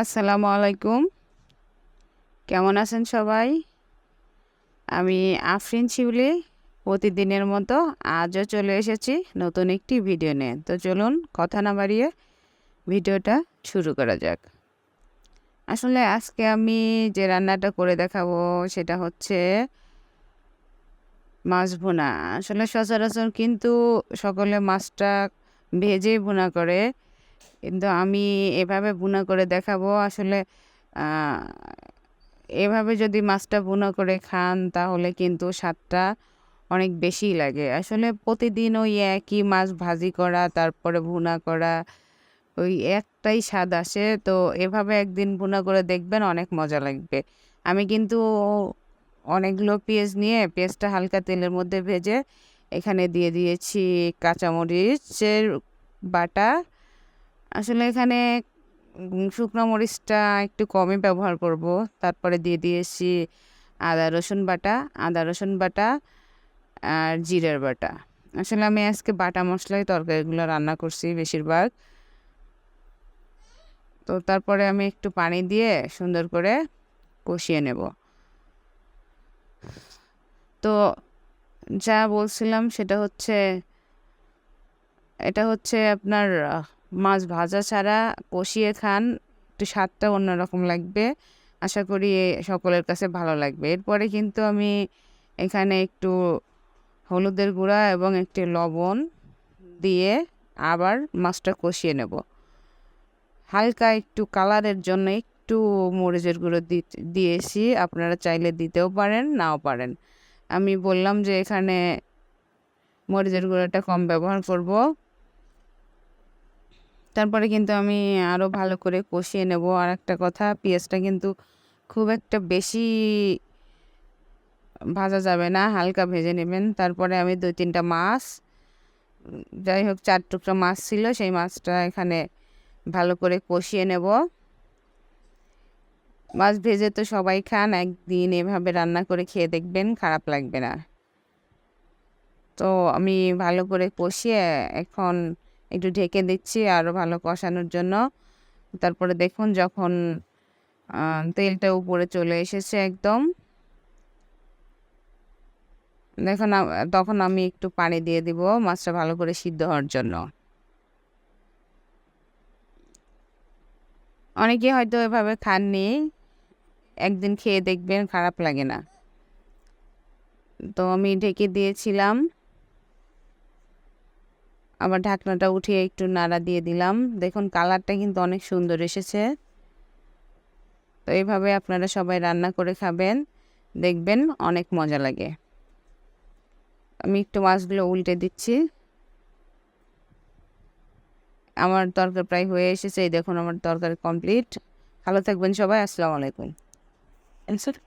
আসসালামু আলাইকুম কেমন আছেন সবাই? আমি আফরিন শিউলি, প্রতিদিনের মতো আজও চলে এসেছি নতুন একটি ভিডিও নিয়ে। তো চলুন কথা না বাড়িয়ে ভিডিওটা শুরু করা যাক। আসলে আজকে আমি যে রান্নাটা করে দেখাবো সেটা হচ্ছে মাছ ভুনা। আসলে সচরাচর কিন্তু সকলে মাছটা ভেজেই ভুনা করে। কিন্তু আমি এভাবে ভুনা করে দেখাবো, আসলে এভাবে যদি মাছটা ভুনা করে খান তাহলে কিন্তু স্বাদটা অনেক বেশি লাগে। আসলে প্রতিদিন ওই একই মাছ ভাজি করা, তারপরে ভুনা করা, ওই একটাই স্বাদ আসে। তো এভাবে একদিন ভুনা করে দেখবেন অনেক মজা লাগবে। আমি কিন্তু অনেকগুলো পেঁয়াজ নিয়ে, পেঁয়াজটা হালকা তেলের মধ্যে ভেজে এখানে দিয়ে দিয়েছি কাঁচামরিচের বাটা আসলে এখানে শুকনো মরিচটা একটু কমই ব্যবহার করব। তারপরে দিয়ে দিয়েছি আদা, রসুন বাটা, আদা, রসুন বাটা আর জিরের বাটা। আসলে আমি আজকে বাটা মশলাই তরকারিগুলো রান্না করছি বেশিরভাগ। তো তারপরে আমি একটু পানি দিয়ে সুন্দর করে কষিয়ে নেব। তো যা বলছিলাম সেটা হচ্ছে, এটা হচ্ছে আপনার মাছ ভাজা ছাড়া কষিয়ে খান, একটু স্বাদটা অন্যরকম লাগবে। আশা করি সকলের কাছে ভালো লাগবে। এরপরে কিন্তু আমি এখানে একটু হলুদের গুঁড়া এবং একটি লবণ দিয়ে আবার মাছটা কষিয়ে নেব। হালকা একটু কালারের জন্য একটু মরিচের গুঁড়ো দিয়েছি। আপনারা চাইলে দিতেও পারেন, নাও পারেন। আমি বললাম যে এখানে মরিচের গুঁড়োটা কম ব্যবহার করব। তারপরে কিন্তু আমি আরও ভালো করে কষিয়ে নেব। আর একটা কথা, পেঁয়াজটা কিন্তু খুব একটা বেশি ভাজা যাবে না, হালকা ভেজে নেবেন। তারপরে আমি দুই তিনটা মাছ, যাই হোক চার টুকরা মাছ ছিল, সেই মাছটা এখানে ভালো করে কষিয়ে নেব। মাছ ভেজে তো সবাই খান, একদিন এভাবে রান্না করে খেয়ে দেখবেন, খারাপ লাগবে না। তো আমি ভালো করে কষিয়ে এখন একটু ঢেকে দিচ্ছি আরও ভালো কষানোর জন্য। তারপরে দেখুন যখন তেলটা উপরে চলে এসেছে একদম। দেখুন তখন আমি একটু পানি দিয়ে দিব মাছটা ভালো করে সিদ্ধ হওয়ার জন্য। অনেকে হয়তো এভাবে খাননি, একদিন খেয়ে দেখবেন খারাপ লাগে না। তো আমি ঢেকে দিয়েছিলাম। আবার ঢাকনাটা উঠিয়ে একটু নাড়া দিয়ে দিলাম। দেখুন, কালারটা কিন্তু অনেক সুন্দর এসেছে। তো এইভাবে আপনারা সবাই রান্না করে খাবেন। দেখবেন অনেক মজা লাগে। আমি একটু মাছগুলো উল্টে দিচ্ছি। আমার তরকারি প্রায় হয়ে এসেছে। এই দেখুন, আমার তরকারি কমপ্লিট। ভালো থাকবেন সবাই। আসসালামু আলাইকুম।